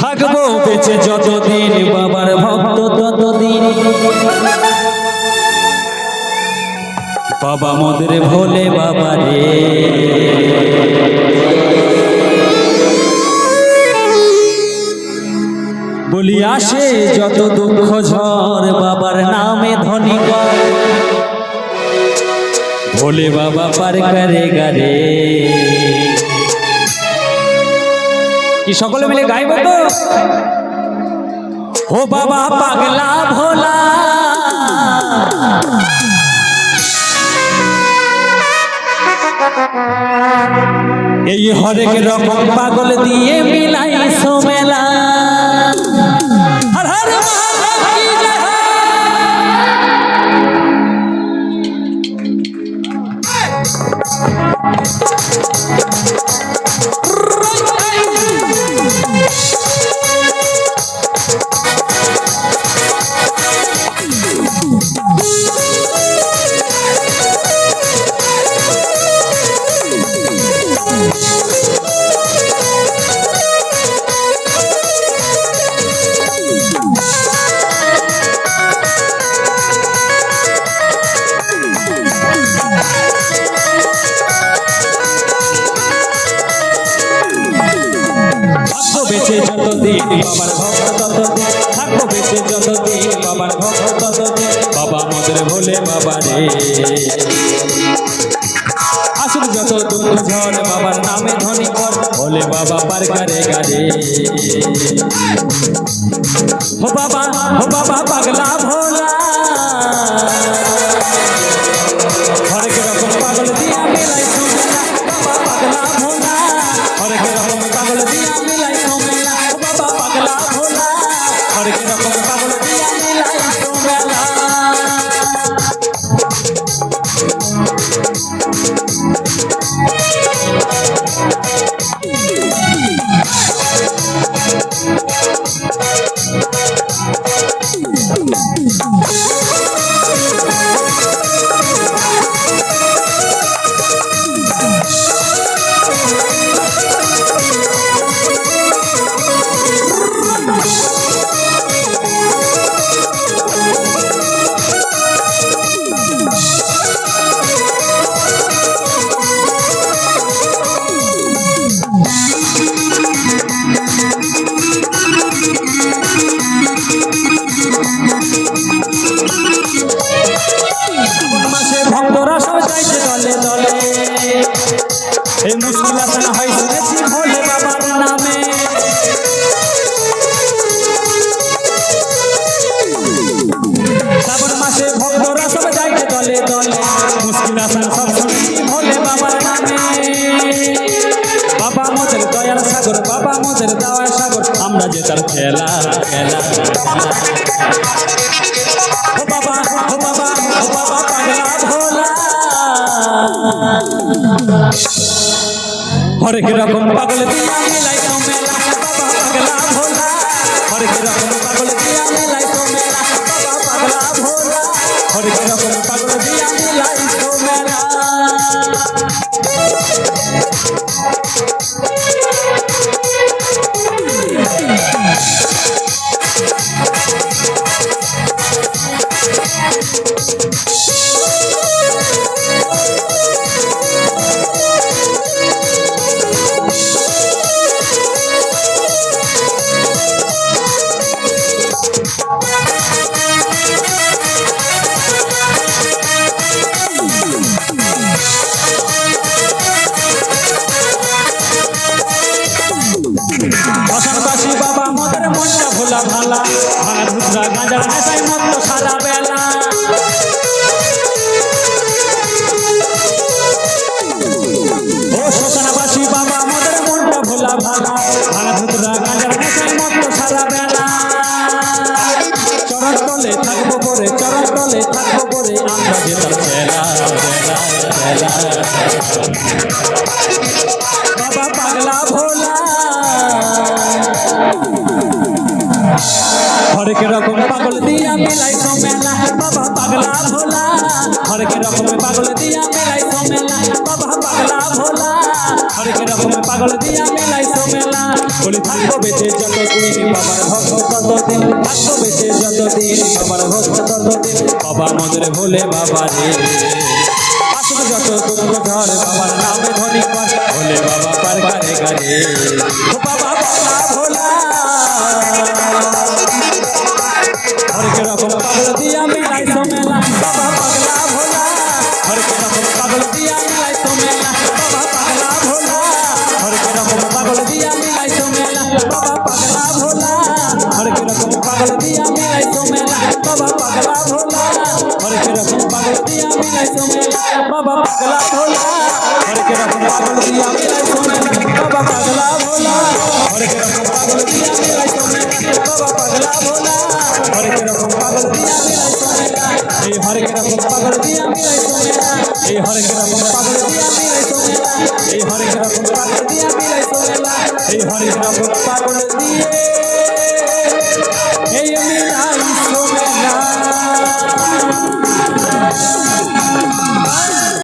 থাকব বেঁচে যতদিন, বাবার ভক্ত ততদিন। বাবা মোদের ভোলে বাবা রে। বলি, আসে যত দুঃখ ঝড়, বাবার নামে ধনী ভোলে বাবা পার করে গারে। কি সকলে মিলে গাইব তো? ও বাবা, পাগলা ভোলা। এই হরেক রকম পাগল দিয়ে মিলাই সোমেলা বাবার ভক্ত ততদিন থাকব বেঁচে যতদিন, বাবার ভক্ত ততদিন, বাবা আমাদের ভোলে বাবা রে। আসুক যত দুঃখ ঝড় বাবার নামে ধনী কর, ভোলে বাবা পার করে গারে ও বাবা ও বাবা, পাগলা ভোলা। মুশকিল আসান হয়। শুনেছি ভোলে বাবার নামে। শ্রাবণ মাসে ভক্তরা সব যাইছে দলে দলে। মুশকিল আসান সব শুনেছি ভোলে বাবার নামে। বাবা মোদের দয়ার সাগর, বাবা মোদের দাওয়ার সাগর, আমরা যে তার খেলা খেলা ও বাবা ও বাবা ও বাবা, পাগলা ভোলা হরেক রকম পাগল দিয়া মিলাই তো মেলা পাগলা ভোলা। হরেক রকম পাগল দিয়া মিলাই তো মেলা পাগলা ভোলা। হরেক রকম পাগল দিয়া মিলাই তো মেলা। অশানবাসী ভালা ভাঙা ধুতরা গাঁজার নেশায় মত্ত সারা বেলা। ও শ্মশানবাসী ভোলা ভালা। ভাঙা ধুতরা গাঁজার নেশায় মত্ত সারা বেলা। থাকব পরে হরেক রকম পাগল দিয়া মিলাই মেলা। বাবা পাগলা ভোলা। হরেক রকম পাগল দিয়া মিলাই মেলা। বাবা পাগলা ভোলা। হরেক রকম পাগল দিয়া মিলাই মেলা। বলি থাকব বেঁচে যতদিন বাবার ভক্ত ততদিন। থাকব বেঁচে যতদিন বাবার ভক্ত ততদিন। বাবা মদরে ভোলে বাবা রে আসুক যত দুঃখ ঝড় বাবার নামে ধনী কর ভোলে বাবা পার গারে গারে বাবা রকম বাবা পাগলা ভোলা। হরেক রকম রকম পাগল দিয়া দিয়া মিলাই সোমেলা বাবা পাগলা ভোলা। হরেক রকম পাগল দিয়া মিলাই সোমেলা এই হরেক রকম পাগল দিয়া মিলাই সোমেলা এই হরেক রকম পাগল দিয়া মিলাই সোমেলা এই হরেক রকম পাগল দিয়া মিলাই সোমেলা এই হরেক রকম পাগল